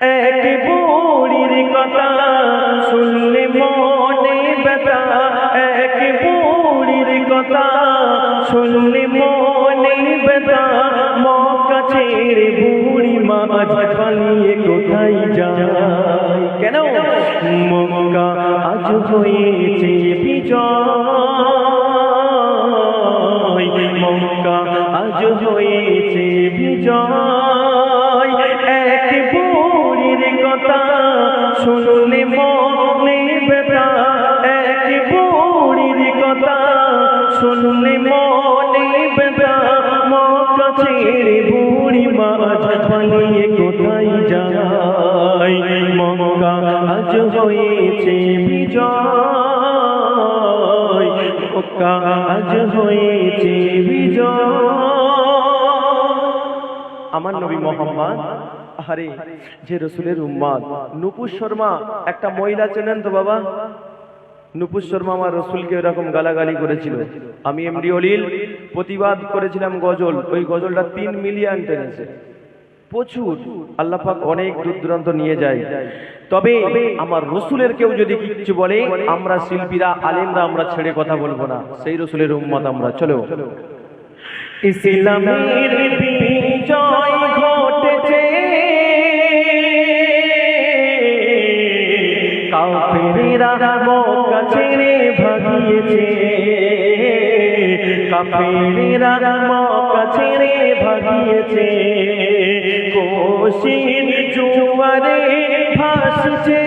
এক বুড়ির কথা শুনলে মনে ব্যথা? এক বুড়ির কথা শুনলে মনে ব্যথা? মক্কা ছেড়ে বুড়ি মাঝ পালিয়ে কোথায় যায়? কেন? মক্কা আজ হয়েছে বিজয়। মক্কা আজ হয়েছে বিজয়। শুনলে মনে ব্যথা এক বুড়ির কথা। শুনলে মনে ব্যথা মক্কা ছেড়ে বুড়ি মাঝ পালিয়ে কোথায় যায়? মক্কা আজ হয়েছে বিজয়। মক্কা আজ হয়েছে বিজয়। আমার নবী মোহাম্মদ আরে যে রসুলের উম্মাদ। নুপুর শর্মা, একটা মহিলা চেনেন তো বাবা? নুপুর শর্মা আমার রসুলকে এরকম গালাগালি করেছিল। আমি এমডি অলিল, প্রতিবাদ করেছিলাম গজল। ওই গজলটা তিন মিলিয়ন টেনেছে। প্রচুর। আল্লাপাক অনেক দূর দূরান্ত নিয়ে যায়। তবে আমার রসুলের কেউ যদি কিচ্ছু বলে, আমরা শিল্পীরা, আলেমরা আমরা ছেড়ে কথা বলব না। সেই রসুলের উম্মত আমরা। চলো। ইসলামের বিজয় ভাগিয়েছে কাফেরেরা মক্কা ছেড়ে ভাগিয়েছে। কোশিন জুয়ারে ভাসছে।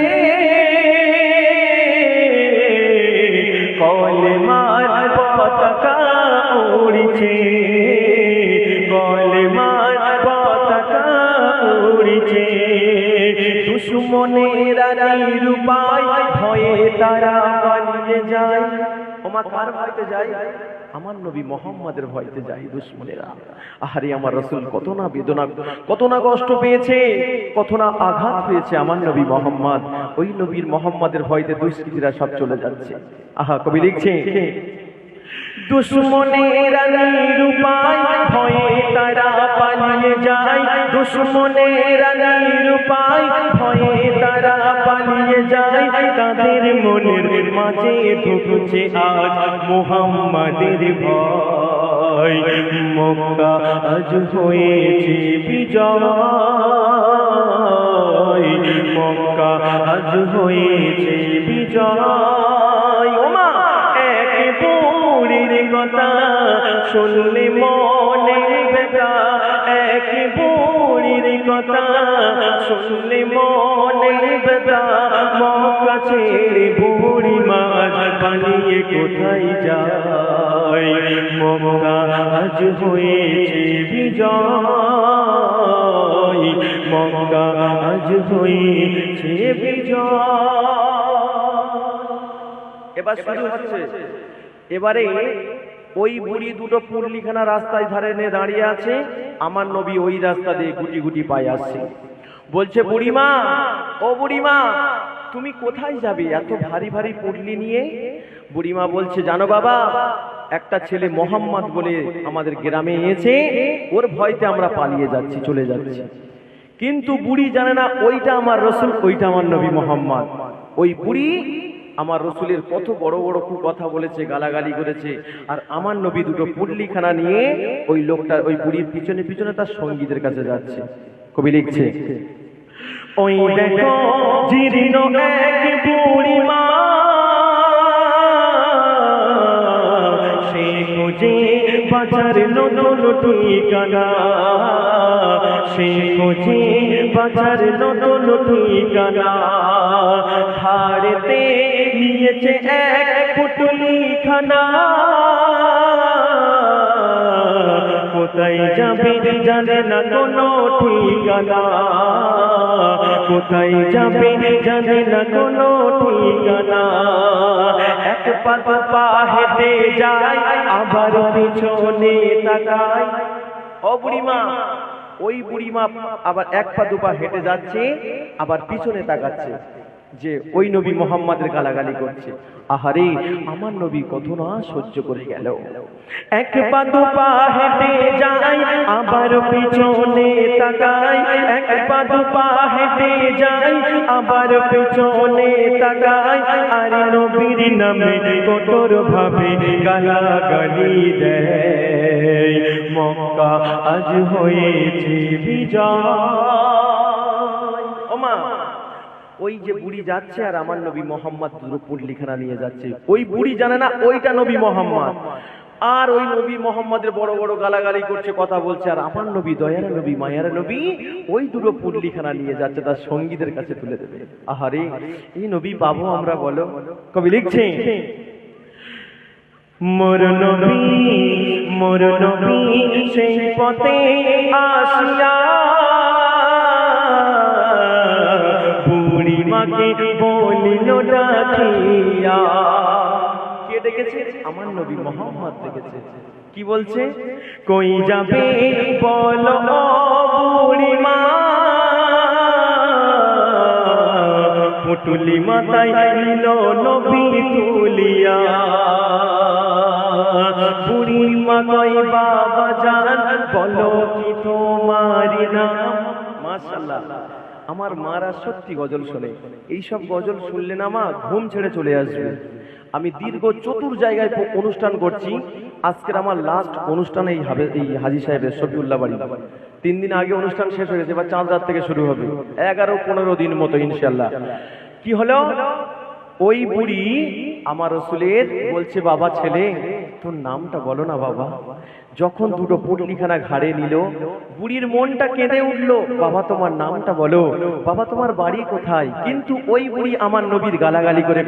ওমা কার ভয়তে যাই? আমার নবী মোহাম্মদের ভয়তে যাই দুশ্মনেরা। আহারে আমার রসুল কত না বেদনা কত না কষ্ট পেয়েছে কত না আঘাত পেয়েছে আমার নবী মোহাম্মদ। ওই নবীর মোহাম্মদের ভয়তে দুষ্কৃতীরা সব চলে যাচ্ছে। আহা কবি লিখছে দুশ্মনেরা নিরুপায় ভয়ে তারা পালিয়ে যায়। দুশ্মনেরা নিরুপায় ভয়ে তারা পালিয়ে যায়। তাদের মনের মাঝে ঢুকছে আজ মোহাম্মদের ভয়। মক্কা আজ হয়েছে বিজয়। মক্কা আজ হয়েছে বিজয়। শুনলে মনে বেদা এক বুড়ির কথা। শুনলে মনে বেদা মক্কা ছেড়ে বুড়ি মাঝ পালিয়ে কোথায় যায়? মক্কা আজ হয়েছে বিজয়। মক্কা আজ হয়েছে বিজয়। এবার শুরু হচ্ছে। এবারে ওই বুড়ি দুটো পুরলিখানা রাস্তায় ধারে নিয়ে দাঁড়িয়ে আছে। আমার নবী ওই রাস্তা দিয়ে গুটি গুটি পায়ে আসছে। বলছে, বুড়িমা, ও বুড়িমা, তুমি কোথায় যাবে এত ভারী ভারী পুরলি নিয়ে? বুড়িমা বলছে, জানো বাবা, একটা ছেলে মোহাম্মদ বলে আমাদের গ্রামে এসে ওর ভয়তে আমরা পালিয়ে যাচ্ছি, চলে যাচ্ছি। কিন্তু বুড়ি জানে না, ওইটা আমার রসুল, ওইটা আমার নবী মোহাম্মদ। ওই বুড়ি আমার রসুলের কত বড় বড় খুব কথা বলেছে, গালাগালি করেছে, আর আমার নবী দুটো পুল্লিখানা নিয়ে ওই লোকটা, ওই বুড়ির পিছনে পিছনে তার সঙ্গীদের কাছে যাচ্ছে। কবি লিখছে, ওই দেখো জীর্ণ এক নতুন ঠিকানা। সে খোঁজে বাজার নতুন ঠিকানা। ধারেতে নিয়েছে এক পুটুলি খানা কোথায় যাবে জানে না কোনো ঠিকানা। কোথায় যাবে জানে না কোনো ঠিকানা। এক পা দু পা হেঁটে যায়, আবার পিছনে তাকায়। ও বুড়িমা ওই বুড়িমা আবার এক পা দু পা হেঁটে যাচ্ছে, আবার পিছনে তাকাচ্ছে যে ওই নবী মোহাম্মদের গালাগালি করছে। আহারে, আমার নবী কত না সহ্য করে গেল। এক পা দু পা হেঁটে যায়, আবার পিছনে তাকায়। এক পা দু পা হেঁটে যায়, আবার পিছনে তাকায়। আর নবীর নামে কঠোর ভাবে গালাগালি দেয়। মক্কা আজ হয়েছে ওই যে বুড়ি যাচ্ছে আর আমার নবী মোহাম্মদ দুটো পুটলিখানা নিয়ে যাচ্ছে। ওই বুড়ি জানে না ওইটা নবী মোহাম্মদ। আর ওই নবী মোহাম্মদের বড় বড় গালাগালি করছে, কথা বলছে, আর আমার নবী দয়ার নবী, মায়ার নবী, ওই দুটো পুটলিখানা নিয়ে যাচ্ছে, তার সঙ্গীদের কাছে তুলে দেবে। আহারে, এই নবী পাবো আমরা বলো, কবি লিখছে মোর নবী মোর নবী সেই পথে আসিয়া বুড়ি মাকে বলিল ডাকিয়া কে ডেকেছে আমার নবী মোহাম্মদ ডেকেছে কি বলছে? কই যাবে বলো বুড়ি মা পুটুলি মাতাই নিল নবী তুলিয়া। বাবা জান, বলো কি তোমারি নাম? মাশাআল্লাহ। আমার মারা সত্যি গজল শোনে। এইসব গজল শুনলে না মা ঘুম ছেড়ে চলে আসবে। আমি দীর্ঘ চতুর জায়গায় অনুষ্ঠান করছি। আজকের আমার লাস্ট অনুষ্ঠান এই হাবে এই হাজি সাহেবের শফিউল্লাহ বাড়ি। তিন দিন আগে অনুষ্ঠান শেষ হয়ে গেছে, এবার চাঁদ রাত থেকে শুরু হবে। এগারো পনেরো দিন মতো ইনশাল্লাহ কি হলো? ওই বুড়ি আমার রসুলের বলছে, বাবা, ছেলে তোর নামটা বলো না বাবা। যখন দুটো পুটলিখানা ঘাড়ে নিল, বুড়ির মনটা কেঁদে উঠল, বাবা, তোমার নামটা বলো। বাবা, তোমার বাড়ি কোথায়? কিন্তু ওই বুড়ি আমার নবীর গালাগালি করে করে